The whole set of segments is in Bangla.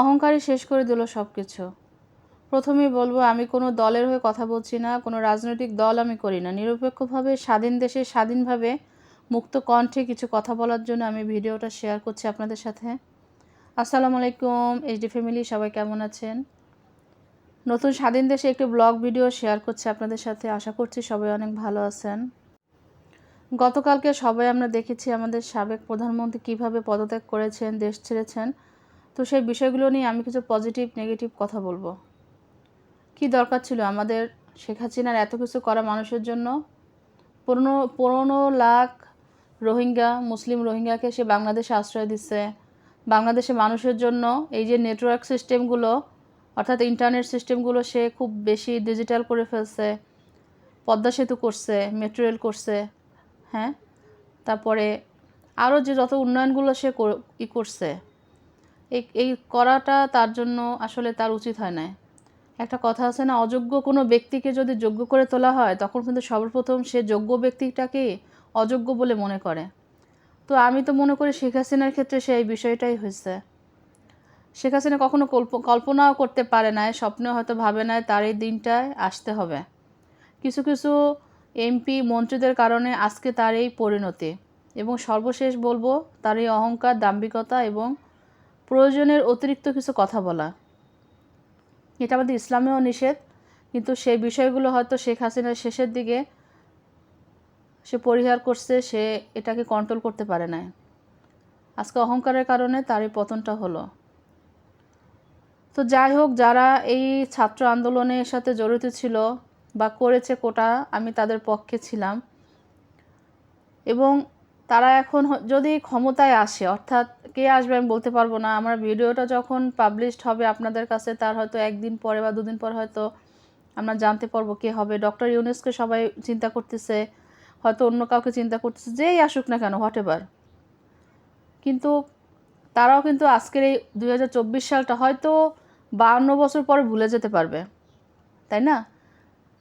অহংকারই শেষ করে দিল সব কিছু প্রথমেই বলব, আমি কোনো দলের হয়ে কথা বলছি না, কোনো রাজনৈতিক দল আমি করি না। নিরপেক্ষভাবে স্বাধীন দেশে স্বাধীনভাবে মুক্ত কণ্ঠে কিছু কথা বলার জন্য আমি ভিডিওটা শেয়ার করছি আপনাদের সাথে। আসসালামু আলাইকুম এইচডি ফ্যামিলি সবাই কেমন আছেন? নতুন স্বাধীন দেশে একটি ব্লগ ভিডিও শেয়ার করছি আপনাদের সাথে। আশা করছি সবাই অনেক ভালো আছেন। গতকালকে সবাই আমরা দেখেছি আমাদের সাবেক প্রধানমন্ত্রী কীভাবে পদত্যাগ করেছেন, দেশ ছেড়েছেন। তো সেই বিষয়গুলো নিয়ে আমি কিছু পজিটিভ নেগেটিভ কথা বলব। কি দরকার ছিল আমাদের শেখ হাসিনার এত কিছু করা মানুষের জন্য? পনেরো পনেরো লাখ রোহিঙ্গা, মুসলিম রোহিঙ্গাকে সে বাংলাদেশে আশ্রয় দিচ্ছে। বাংলাদেশে মানুষের জন্য এই যে নেটওয়ার্ক সিস্টেমগুলো অর্থাৎ ইন্টারনেট সিস্টেমগুলো সে খুব বেশি ডিজিটাল করে ফেলছে। পদ্মা সেতু করছে মেট্রো রেল করছে হ্যাঁ? তারপরে আরও যে যত উন্নয়নগুলো সে ই করছে এই এই করাটা তার জন্য আসলে তার উচিত হয় না একটা কথা আছে না, অযোগ্য কোনো ব্যক্তিকে যদি যোগ্য করে তোলা হয়, তখন কিন্তু সর্বপ্রথম সে যোগ্য ব্যক্তিটাকে অযোগ্য বলে মনে করে। তো আমি তো মনে করি শেখ হাসিনার ক্ষেত্রে সেই বিষয়টাই হয়েছে। শেখ হাসিনা কখনো কল্প- কল্পনাও করতে পারে না স্বপ্নেও হয়তো ভাবে না তার এই দিনটায় আসতে হবে। কিছু কিছু এমপি, মন্ত্রীদের কারণে আজকে তার এই পরিণতি। এবং সর্বশেষ বলব, তার এই অহংকার, দাম্ভিকতা এবং প্রয়োজনের অতিরিক্ত কিছু কথা বলা। এটা আমাদের ইসলামেও নিষেধ, কিন্তু সেই বিষয়গুলো হয়তো শেখ হাসিনার শেষের দিকে সে পরিহার করছে, সে এটাকে কন্ট্রোল করতে পারে না আজকে অহংকারের কারণে তার এই পতনটা হলো। তো যাই হোক, যারা এই ছাত্র আন্দোলনের সাথে জড়িত ছিল বা করেছে কোটা, আমি তাদের পক্ষে ছিলাম। এবং তারা এখন যদি ক্ষমতায় আসে, অর্থাৎ কে আসবে আমি বলতে পারব না। আমার ভিডিওটা যখন পাবলিশড হবে আপনাদের কাছে, তার হয়তো একদিন পরে বা দুদিন পর হয়তো আমরা জানতে পারব কে হবে। ডক্টর ইউনেসকে সবাই চিন্তা করতেছে, হয়তো অন্য কাউকে চিন্তা করতেছে, যেই আসুক না কেন হোয়াট এভার কিন্তু তারাও কিন্তু আজকের এই দু হাজার চব্বিশ সালটা হয়তো বাহান্ন বছর পরে ভুলে যেতে পারবে, তাই না?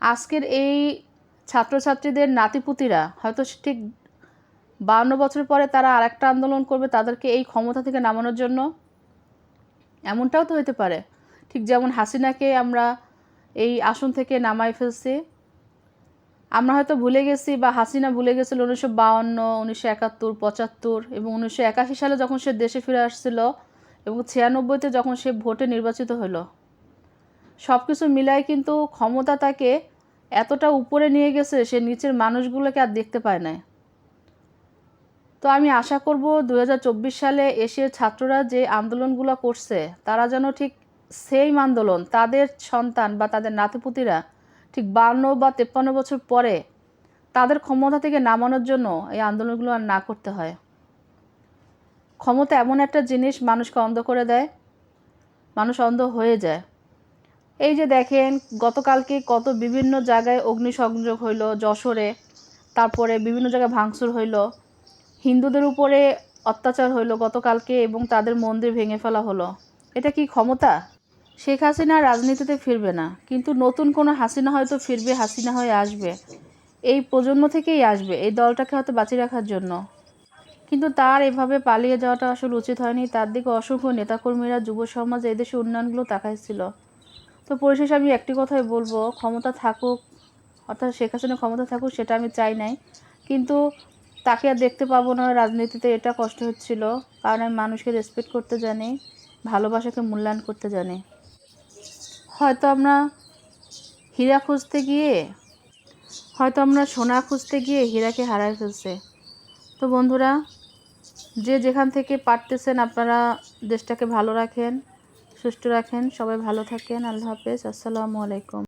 আজকের এই ছাত্রছাত্রীদের নাতিপুতিরা হয়তো ঠিক বাহান্ন বছর পরে তারা আরেকটা আন্দোলন করবে তাদেরকে এই ক্ষমতা থেকে নামানোর জন্য? এমনটাও তো হতে পারে। ঠিক যেমন হাসিনাকে আমরা এই আসন থেকে নামাই ফেলছি। আমরা হয়তো ভুলে গেছি বা হাসিনা ভুলে গেছিল উনিশশো বাউন্ন, উনিশশো একাত্তর, পঁচাত্তর এবং উনিশশো একাশি সালে যখন সে দেশে ফিরে আসছিল এবং ছিয়ানব্বইতে যখন সে ভোটে নির্বাচিত হলো সব কিছু মিলায় কিন্তু ক্ষমতা তাকে এতটা উপরে নিয়ে গেছে, সে নিচের মানুষগুলোকে আর দেখতে পায় না তো আমি আশা করব দু হাজার চব্বিশ সালে এসে ছাত্ররা যে আন্দোলনগুলো করছে, তারা যেন ঠিক সেম আন্দোলন, তাদের সন্তান বা তাদের নাতিপুতিরা ঠিক বান্ন বা তেপ্পান্ন বছর পরে তাদের ক্ষমতা থেকে নামানোর জন্য এই আন্দোলনগুলো আর না করতে হয়। ক্ষমতা এমন একটা জিনিস মানুষকে অন্ধ করে দেয়, মানুষ অন্ধ হয়ে যায়। এই যে দেখেন, গতকালকে কত বিভিন্ন জায়গায় অগ্নিসংযোগ হইল, যশোরে, তারপরে বিভিন্ন জায়গায় ভাঙচুর হইল। হিন্দুদের উপরে অত্যাচার হইল গতকালকে এবং তাদের মন্দির ভেঙে ফেলা হলো। এটা কি ক্ষমতা? শেখ হাসিনা রাজনীতিতে ফিরবে না, কিন্তু নতুন কোনো হাসিনা হয়তো ফিরবে, হাসিনা হয়ে আসবে। এই প্রজন্ম থেকেই আসবে, এই দলটাকে হয়তো বাঁচিয়ে রাখার জন্য। কিন্তু তার এভাবে পালিয়ে যাওয়াটা আসলে উচিত হয়নি। তার দিকে অসংখ্য নেতাকর্মীরা, যুব সমাজ, এই দেশের উন্নয়নগুলো তাকাইছিল। তো পরিশেষে আমি একটি কথাই বলব, ক্ষমতা থাকুক, অর্থাৎ শেখ হাসিনা ক্ষমতা থাকুক, সেটা আমি চাই নাই। কিন্তু তাকে আর দেখতে পাবো না। রাজনীতিতে এটা কষ্ট হচ্ছিল। কারণ আমি মানুষকে রেসপেক্ট করতে জানি, ভালোবাসাকে মূল্যায়ন করতে জানি। হয়তো আমরা হীরা খুঁজতে গিয়ে, হয়তো আমরা সোনা খুঁজতে গিয়ে হীরাকে হারায় ফেলছে। তো বন্ধুরা, যে যেখান থেকে পারতেছেন আপনারা দেশটাকে ভালো রাখেন, সুস্থ রাখেন। সবাই ভালো থাকেন। আল্লাহ হাফেজ। আসসালামু আলাইকুম।